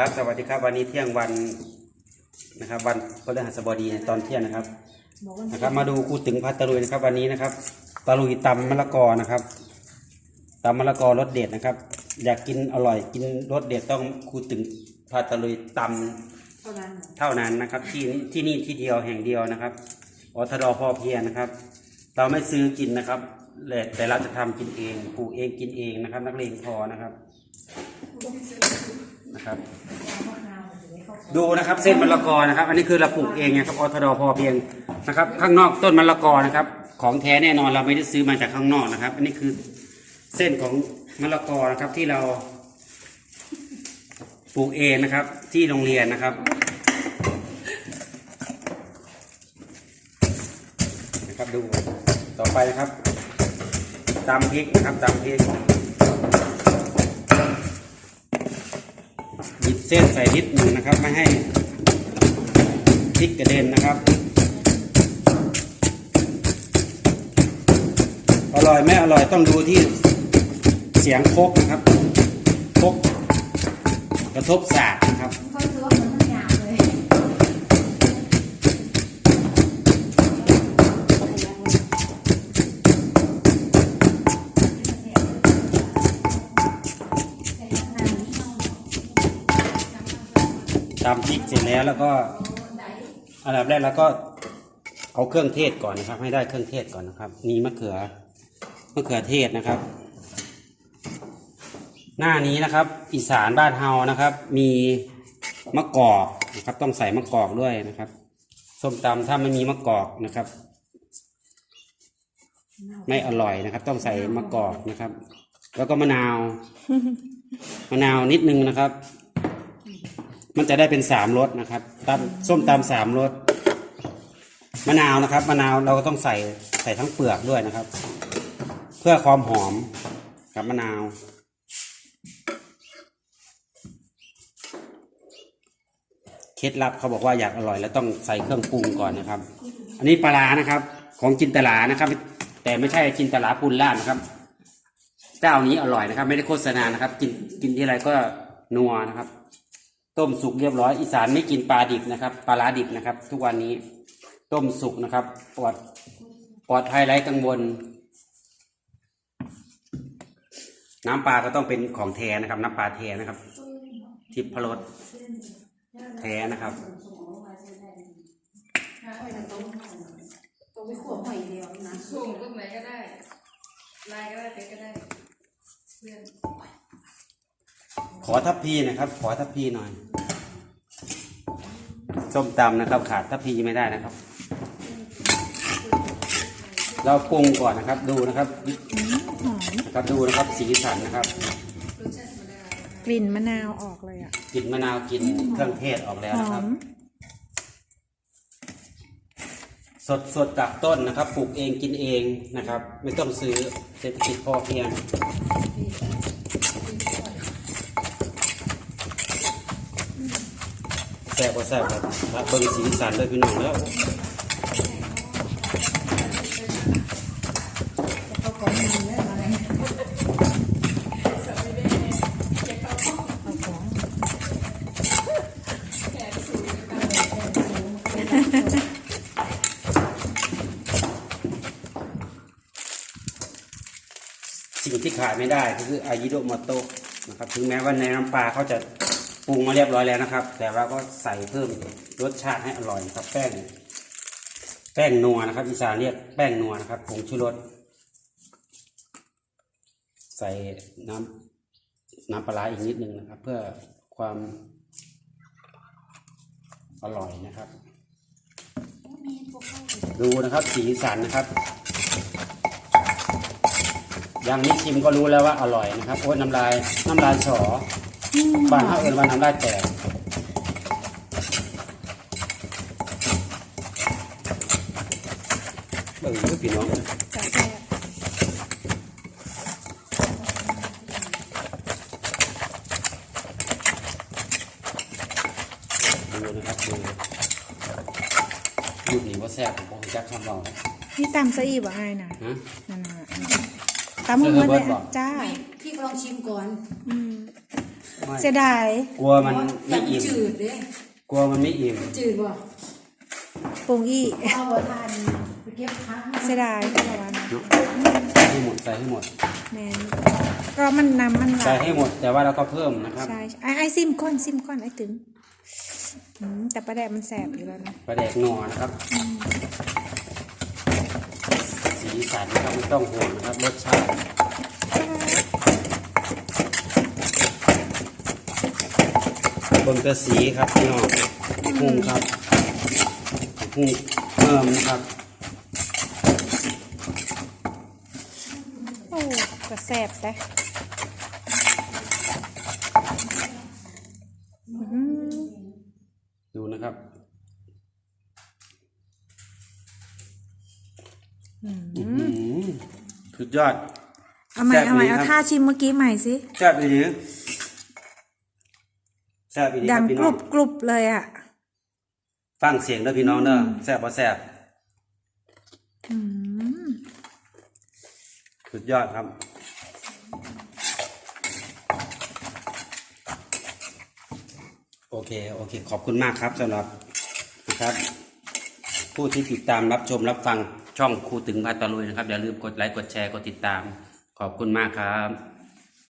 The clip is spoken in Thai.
ครับ สวัสดีครับ วันนี้เที่ยงวันนะครับ วันพฤหัสบดีตอนเที่ยงนะครับนะครับ มาดูครูตึงพัดตะลุยนะครับ วันนี้นะครับตะลุยตำมะละกอนะครับตำมะละกอรสเด็ดนะครับ อยากกินอร่อยกินรสเด็ดต้องครูตึงพัดตะลุยตำเท่านั้นเท่านั้นนะครับที่นี่ที่นี่ที่เดียวแห่งเดียวนะครับอทดพอเพียงนะครับ เราไม่ซื้อกินนะครับแต่แต่เราจะทำกินเองปลูกเองกินเองนะครับ นักเลงพอนะครับ นะครับ ดูนะครับเส้นมะละกอนะครับ อันนี้คือเราปลูกเองนะครับอทดพอเพียงนะครับ ข้างนอกต้นมะละกอนะครับ ของแท้แน่นอนเราไม่ได้ซื้อมาจากข้างนอกนะครับ อันนี้คือเส้นของมะละกอนะครับที่เราปลูกเองนะครับ ที่โรงเรียนนะครับนะครับดูต่อไปนะครับตำพริกนะครับตำพริก หยิบเส้นใส่นิดหนึ่งนะครับไม่ให้พริกกระเด็นนะครับอร่อยไม่อร่อยต้องดูที่เสียงโคกนะครับโคกกระทบสากนะครับ ตำพริกเสร็จแล้วแล้วก็อันดับแรกแล้วก็เอาเครื่องเทศก่อนนะครับ ให้ได้เครื่องเทศก่อนนะครับ มีมะเขือมะเขือเทศนะครับ หน้านี้นะครับ อีสานบ้านเฮานะครับ มีมะกอกนะครับ ต้องใส่มะกอกด้วยนะครับส้มตำถ้าไม่มีมะกอกนะครับ ไม่อร่อยนะครับ ต้องใส่มะกอกนะครับ แล้วก็มะนาวมะนาวนิดนึงนะครับ มันจะได้เป็นสามรสนะครับตำส้มตำสามรสมะนาวนะครับ มะนาวเราก็ต้องใส่ใส่ทั้งเปลือกด้วยนะครับ เพื่อความหอมครับมะนาวเคล็ดลับเขาบอกว่าอยากอร่อย แล้วต้องใส่เครื่องปรุงก่อนนะครับ อันนี้ปลานะครับ ของจินตลานะครับ แต่ไม่ใช่จินตลาปูนล่านนะครับ เจ้านี้อร่อยนะครับ ไม่ได้โฆษณานะครับ กินกินที่ไรก็นัวนะครับ ต้มสุกเรียบร้อยอีสานไม่กินปลาดิบนะครับ ปลาร้าดิบนะครับ ทุกวันนี้ต้มสุกนะครับ ปลอดปลอดภัยไร้กังวล น้ำปลาก็ต้องเป็นของแท้นะครับ น้ำปลาแท้นะครับ ทิพรสแท้นะครับตัวไปขวบหอยเดียวนะส่งตรงไหนก็ได้ไลน์ก็ได้เฟซก็ได้เพื่อน ขอทัพพีนะครับ ขอทัพพีหน่อย ส้มตำนะครับ ขาดทัพพีไม่ได้นะครับ เราปรุงก่อนนะครับ ดูนะครับนะครับดูนะครับ สีสันนะครับ กลิ่นมะนาวออกเลยอะกลิ่นมะนาวกลิ่นเครื่องเทศออกแล้วหนะคอรับ มสดสดจากต้นนะครับปลูกเองกินเองนะครับ ไม่ต้องซื้อเศรษฐกิจพอเพียง แซ่บก็แซ่บครับเบิ่งสีสันเลยพี่น้องแล้วเขาของมันเนี่ยอะไรเอาของสิ่งที่ขาดไม่ได้ก็คืออายิโดโมโตะนะครับ ถึงแม้ว่าในน้ำปลาเขาจะ ปรุงมาเรียบร้อยแล้วนะครับ แต่เราก็ใส่เพิ่มรสชาติให้อร่อยครับ แป้ง แป้งนัวนะครับอีสานเรียกแป้งนัวนะครับผงชูรสใส่น้ำน้ำปลาอีกนิดนึงนะครับ เพื่อความอร่อยนะครับ ดูนะครับสีสันนะครับอย่างนี้ชิมก็รู้แล้วว่าอร่อยนะครับโอ้น้ำลายน้ำลายฉอ บ้านเขาเอินว่าน้ำลายแตกเบิ่งดูพี่น้องจะแซ่บดูนะครับดูยุคนี้ว่าแซ่บผมจะคำเรานะนี่ตำซะอีกว่าไงนะฮะนั่นน่ะตำหมดเลยเออเบิร์ดบอกจ้า ไม่พี่ลองชิมก่อน อืมไม่อย เสียดายกลัวมันไม่อิ่มจืดเลยกลัวมันไม่อิ่มจืดบ่ปรุงอี้เอาหัวทานไปเก็บพักเสียดายเพราะว่านะใส่ให้หมดใส่ให้หมดแมนก็มันนำมันหใส่วานให้หมดแต่ว่าเราก็เพิ่มนะครับใช่ไอ้ไอ้ซิมก้อนซิมก้อนไอ้ตึงอืมแต่ประแดกมันแสบอยู่แล้วนะปลาแดกหนัวนะครับ สีสันนะครับไม่ต้องห่วงนะครับรสชาติ บนกระสีครับพี่น้องพุ่งครับพุ่งเพิ่มนะครับโอ้ก็แสบแต่อื้อหือดูนะครับอื้อหือสุดยอดเอาใหม่แซ่บเอาใหม่ดีครัเอาบท่าชิมเมื่อกี้ใหม่สิแซ่บอีหลี แซ่บอีหลีคดัรังบพี่กน้รุองบกรุบเลยอะ ฟังเสียงเด้อพี่น้องเด้อแซ่บบ่แซ่บอืมสุดยอดครับโอเคโอเค ขอบคุณมากครับสำหรับนะครับ ผู้ที่ติดตามรับชมรับฟังช่องครูตึงพาตะลุยนะครับอย่าลืมกดไลค์กดแชร์กดติดตาม ขอบคุณมากครับ